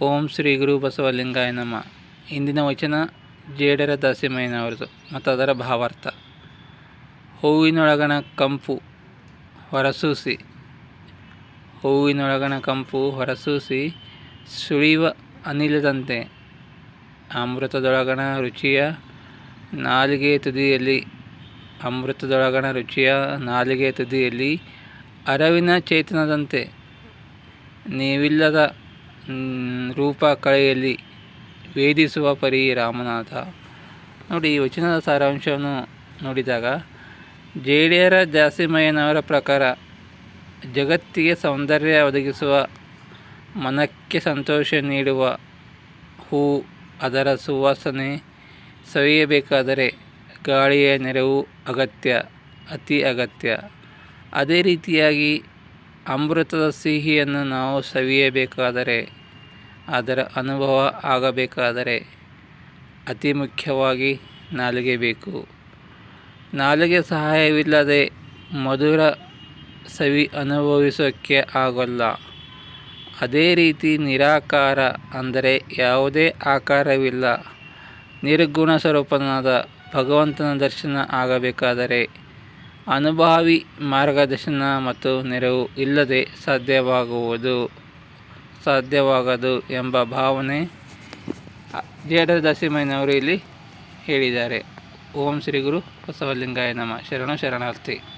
ಓಂ ಶ್ರೀ ಗುರು ಬಸವಲಿಂಗಾಯ ನಮ. ಇಂದಿನ ವಚನ ಜೇಡರ ದಾಸಿಮಯ್ಯನವರದು ಮತ್ತು ಅದರ ಭಾವಾರ್ಥ. ಹೂವಿನೊಳಗಣ ಕಂಪು ಹೊರಸೂಸಿ. ಹೂವಿನೊಳಗಣ ಕಂಪು ಹೊರಸೂಸಿ ಸುಳಿಯುವ ಅನಿಲದಂತೆ. ಅಮೃತದೊಳಗಣ ರುಚಿಯ ನಾಲಿಗೆ ತುದಿಯಲ್ಲಿ. ಅಮೃತದೊಳಗಣ ರುಚಿಯ ನಾಲಿಗೆ ತುದಿಯಲ್ಲಿ ಅರವಿನ ಚೇತನದಂತೆ. ನೀವಿಲ್ಲದ ರೂಪ ಕಳೆಯಲ್ಲಿ ವೇದಿಸುವ ಪರಿ ರಾಮನಾಥ. ನೋಡಿ, ಈ ವಚನದ ಸಾರಾಂಶವನ್ನು ನೋಡಿದಾಗ, ಜೇಡಿಯರ ಜಾಸಿಮಯ್ಯನವರ ಪ್ರಕಾರ ಜಗತ್ತಿಗೆ ಸೌಂದರ್ಯ ಒದಗಿಸುವ, ಮನಕ್ಕೆ ಸಂತೋಷ ನೀಡುವ ಹೂ ಅದರ ಸುವಾಸನೆ ಸವಿಯಬೇಕಾದರೆ ಗಾಳಿಯ ನೆರವು ಅಗತ್ಯ, ಅತಿ ಅಗತ್ಯ. ಅದೇ ರೀತಿಯಾಗಿ ಅಮೃತದ ಸಿಹಿಯನ್ನು ನಾವು ಸವಿಯಬೇಕಾದರೆ, ಅದರ ಅನುಭವ ಆಗಬೇಕಾದರೆ ಅತಿ ಮುಖ್ಯವಾಗಿ ನಾಲಿಗೆ ಬೇಕು. ನಾಲಿಗೆ ಸಹಾಯವಿಲ್ಲದೆ ಮಧುರ ಸವಿ ಅನುಭವಿಸೋಕ್ಕೆ ಆಗೋಲ್ಲ. ಅದೇ ರೀತಿ ನಿರಾಕಾರ ಅಂದರೆ ಯಾವುದೇ ಆಕಾರವಿಲ್ಲ. ನಿರ್ಗುಣ ಸ್ವರೂಪನಾದ ಭಗವಂತನ ದರ್ಶನ ಆಗಬೇಕಾದರೆ ಅನುಭಾವಿ ಮಾರ್ಗದರ್ಶನ ಮತ್ತು ನೆರವು ಇಲ್ಲದೆ ಸಾಧ್ಯವಾಗುವುದು, ಸಾಧ್ಯವಾಗದು ಎಂಬ ಭಾವನೆ ಜೇಡರ ದಾಸಿಮಯ್ಯನವರು ಇಲ್ಲಿ ಹೇಳಿದ್ದಾರೆ. ಓಂ ಶ್ರೀ ಗುರು ಬಸವಲಿಂಗಾಯ ನಮ. ಶರಣ ಶರಣಾರ್ಥಿ.